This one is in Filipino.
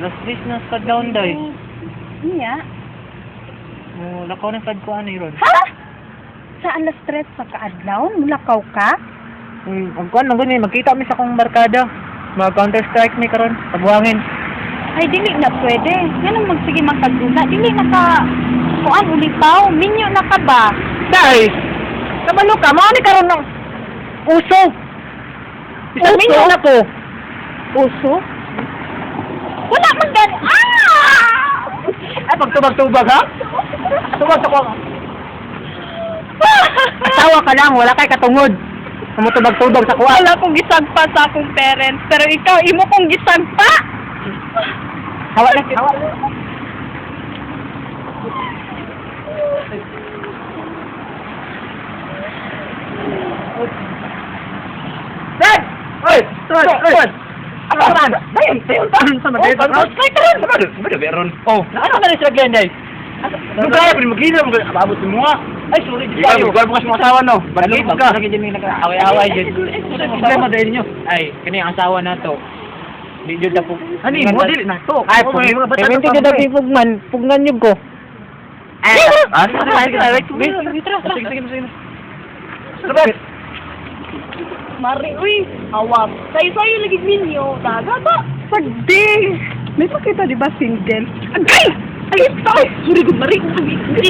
Last days na sa down day. Niya. Oh, lakaw na sad ko ano yun. Ha? Saan na stress sa kaadlaw? Mulakaw ka? Hmm, ang kuan lang ganyan, magkita mi sa akong barkada. Mag counter strike mi karon, tabuhangin. Ay, dili na pwede. Ganun magsige makaguna. Dili na ka... Kuan, ulitaw. Minyo na ka ba? Dai. Kabalo ka, mao ni karon ng uso. Uso? minyo na ko. Uso? Wala man gan... Ah! Ay pagtubag-tubag ha? Tubag sa ko. Asawa ka lang, wala kay katungod. Sumutubag-tubag sa kuwa. Wala kong gisagpa sa akong parents. Pero ikaw, imo kong gisagpa! Hawa na, hawa. Dad! Oy! Tuwan! Oy! Apa man? Dayon! Dayon pa! Sa mga dayon pa! Ay, taran! Sa mga Sa mga meron! Oh! Ano ka na sila ganyan, day? Ano kaya? Pero mag-ina mo! Ababot mo nga! Ay, sorry! Ikaw, ikaw bukas mga asawa, no? Balibog ka! Lagi dyan may nag-away-away dyan. Problema dahil nyo. Ay, kani ang asawa na to. Di jud na po. Ano? Mo na to. Ay, pug. Ay, minti jud na. Pugnan ko. Ay, ah. Mari, uy! Awap. Sayo-sayo lagi minyo. Daga ba? Pagdi! May pakita di ba single? Agay! Ay, sorry! Sorry, good Mari.